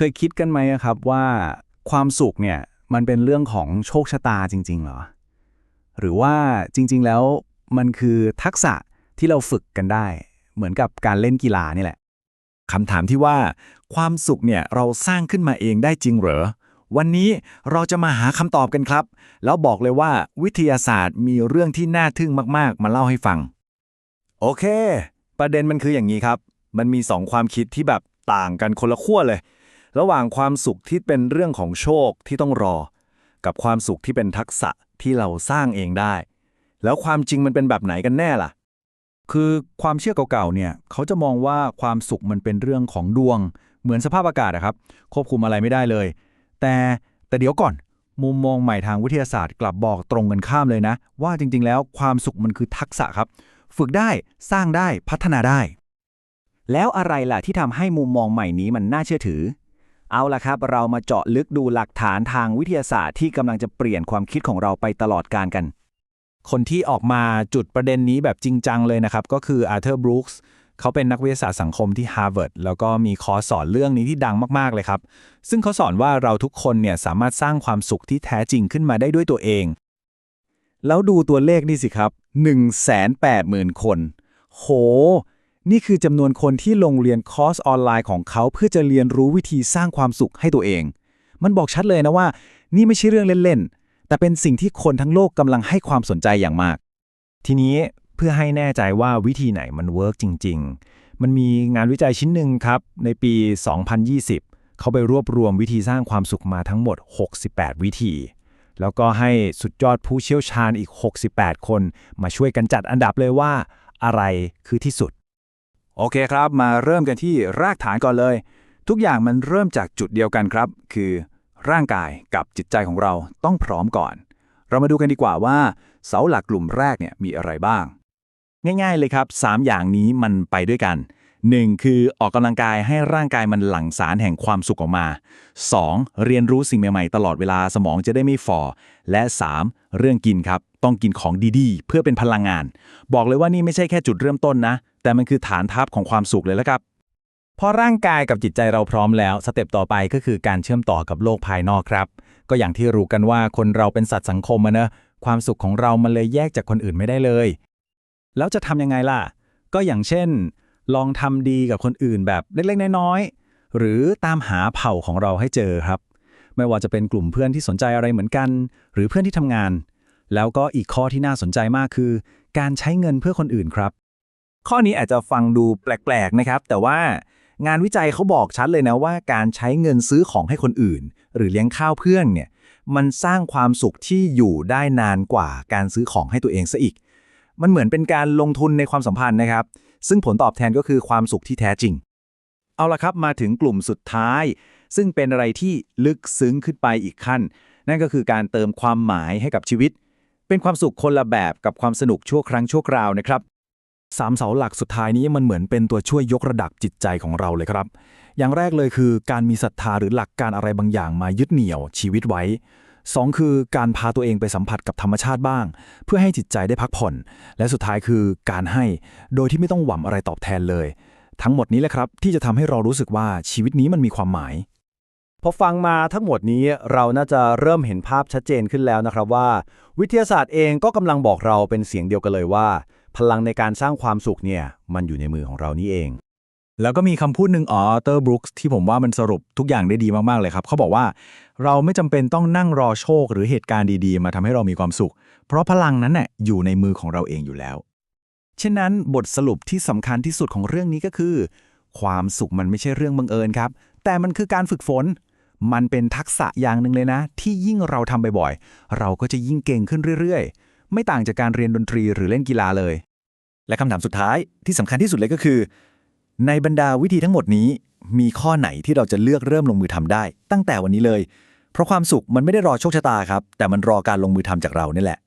เคยคิดกันไหมอะครับว่าความสุขเนี่ยมันเป็นเรื่องของโชคชะตาจริงๆเหรอ หรือว่าจริง ๆ แล้วมันคือทักษะที่เราฝึกกันได้ เหมือนกับการเล่นกีฬานี่แหละคำถามที่ว่าความสุขเนี่ยเราสร้างขึ้นมาเองได้จริงเหรอ วันนี้เราจะมาหาคำตอบกันครับ แล้วบอกเลยว่าวิทยาศาสตร์มีเรื่องที่น่าทึ่งมากๆ มาเล่าให้ฟัง โอเค ประเด็นมันคืออย่างนี้ครับ มันมีสองความคิดที่แบบต่างกันคนละขั้วเลย ระหว่างความสุขที่เป็นเรื่องของโชคที่ต้องรอ กับความสุขที่เป็นทักษะที่เราสร้างเองได้ แล้วความจริงมันเป็นแบบไหนกันแน่ล่ะ คือความเชื่อเก่าๆเนี่ยเขาจะมองว่าความสุขมันเป็นเรื่องของดวง เหมือนสภาพอากาศอะครับ ควบคุมอะไรไม่ได้เลย แต่แต่เดี๋ยวก่อน มุมมองใหม่ทางวิทยาศาสตร์กลับบอกตรงกันข้ามเลยนะ ว่าจริงๆ แล้วความสุขมันคือทักษะครับ ฝึกได้สร้างได้พัฒนาได้ แล้วอะไรล่ะที่ทำให้มุมมองใหม่นี้มันน่าเชื่อถือ เอาละครับ เรามาเจาะลึกดูหลักฐานทางวิทยาศาสตร์ที่กำลังจะเปลี่ยนความคิดของเราไปตลอดการกัน คนที่ออกมาจุดประเด็นนี้แบบจริงจังเลยนะครับ ก็คืออาร์เธอร์บรูคส์เขาเป็นนักวิทยาศาสตร์สังคมที่ฮาร์วาร์ดแล้วก็มีคอร์สสอนเรื่องนี้ที่ดังมากๆเลยครับ ซึ่งเขาสอนว่าเราทุกคนเนี่ยสามารถสร้างความสุขที่แท้จริงขึ้นมาได้ด้วยตัวเอง แล้วดูตัวเลขนี่สิครับ 180,000 คน โห นี่คือจำนวนคนที่ลงเรียนคอร์สออนไลน์ของเขาเพื่อจะเรียนรู้วิธีสร้างความสุขให้ตัวเอง มันบอกชัดเลยนะว่า นี่ไม่ใช่เรื่องเล่นๆ แต่เป็นสิ่งที่คนทั้งโลกกำลังให้ความสนใจอย่างมาก ทีนี้เพื่อให้แน่ใจว่าวิธีไหนมันเวิร์กจริง ๆ มันมีงานวิจัยชิ้นหนึ่งครับ ในปี 2020 เขาไปรวบรวมวิธีสร้างความสุขมาทั้งหมด 68 วิธี แล้วก็ให้สุดยอดผู้เชี่ยวชาญอีก 68 คน มาช่วยกันจัดอันดับเลยว่า อะไรคือที่สุด โอเคครับ มาเริ่มกันที่รากฐานก่อนเลย ทุกอย่างมันเริ่มจากจุดเดียวกันครับ คือร่างกายกับจิตใจของเราต้องพร้อมก่อน เรามาดูกันดีกว่าว่า เสาหลักกลุ่มแรกเนี่ยมีอะไรบ้าง ง่าย ๆเลยครับ 3 อย่างนี้มันไปด้วยกัน 1. คือออกกำลังกายให้ร่างกายมันหลั่งสารแห่งความสุขออกมา 2. เรียนรู้สิ่งใหม่ๆ ตลอดเวลาสมองจะได้ไม่ฝ่อและ 3. เรื่องกินครับ ต้องกินของดีๆ เพื่อเป็นพลังงาน บอกเลยว่านี่ไม่ใช่แค่จุดเริ่มต้นนะ แต่มันคือฐานทัพของความสุขเลยละครับพอร่างกายกับจิตใจเราพร้อมแล้ว สเต็ปต่อไปก็คือการเชื่อมต่อกับโลกภายนอกครับ ก็อย่างที่รู้กันว่าคนเราเป็นสัตว์สังคมอะเนอะความสุขของเรามันเลยแยกจากคนอื่นไม่ได้เลย แล้วจะทำยังไงล่ะ ก็อย่างเช่น ลองทำดีกับคนอื่นแบบเล็กๆ น้อยๆ หรือตามหาเผ่าของเราให้เจอครับ ไม่ว่าจะเป็นกลุ่มเพื่อนที่สนใจอะไรเหมือนกัน หรือเพื่อนที่ทำงาน แล้วก็อีกข้อที่น่าสนใจมากคือ การใช้เงินเพื่อคนอื่นครับ ข้อนี้อาจจะฟังดูแปลกๆนะครับ แต่ว่างานวิจัยเขาบอกชัดเลยนะว่า การใช้เงินซื้อของให้คนอื่น หรือเลี้ยงข้าวเพื่อนเนี่ยมันสร้างความสุขที่อยู่ได้นานกว่าการซื้อของให้ตัวเองซะอีก มันเหมือนเป็นการลงทุนในความสัมพันธ์นะครับ ซึ่งผลตอบแทนก็คือความสุขที่แท้จริง เอาละครับมาถึงกลุ่มสุดท้าย ซึ่งเป็นอะไรที่ลึกซึ้งขึ้นไปอีกขั้น นั่นก็คือการเติมความหมายให้กับชีวิต เป็นความสุขคนละแบบกับความสนุกชั่วครั้งชั่วคราวนะครับ สามเสาหลักสุดท้ายนี้มันเหมือนเป็นตัวช่วยยกระดับจิตใจของเราเลยครับ อย่างแรกเลยคือการมีศรัทธาหรือหลักการอะไรบางอย่างมายึดเหนี่ยวชีวิตไว้สองคือการพาตัวเองไปสัมผัสกับธรรมชาติบ้าง เพื่อให้จิตใจได้พักผ่อน และสุดท้ายคือการให้โดยที่ไม่ต้องหวังอะไรตอบแทนเลย ทั้งหมดนี้แหละครับ ที่จะทำให้เรารู้สึกว่าชีวิตนี้มันมีความหมายพอฟังมาทั้งหมดนี้เราน่าจะเริ่มเห็นภาพชัดเจนขึ้นแล้วนะครับว่า วิทยาศาสตร์เองก็กำลังบอกเราเป็นเสียงเดียวกันเลยว่าพลังในการสร้างความสุขเนี่ย มันอยู่ในมือของเรานี่เอง แล้วก็มีคำพูดหนึ่งอ๋อเตอร์บรุกส์ที่ผมว่ามันสรุปทุกอย่างได้ดีมากๆเลยครับ เขาบอกว่าเราไม่จำเป็นต้องนั่งรอโชค หรือเหตุการณ์ดีๆ มาทำให้เรามีความสุข เพราะพลังนั้นน่ะอยู่ในมือของเราเองอยู่แล้ว เช่นนั้นบทสรุปที่สำคัญที่สุดของเรื่องนี้ก็คือ ความสุขมันไม่ใช่เรื่องบังเอิญครับ แต่มันคือการฝึกฝนมันเป็นทักษะอย่างหนึ่งเลยนะ ที่ยิ่งเราทำบ่อยๆ เราก็จะยิ่งเก่งขึ้นเรื่อยๆ ไม่ต่างจากการเรียนดนตรีหรือเล่นกีฬาเลย และคำถามสุดท้ายที่สำคัญที่สุดเลยก็คือ ในบรรดาวิธีทั้งหมดนี้ มีข้อไหนที่เราจะเลือกเริ่มลงมือทำได้ ตั้งแต่วันนี้เลย เพราะความสุขมันไม่ได้รอโชคชะตาครับ แต่มันรอการลงมือทำจากเรานี่แหละ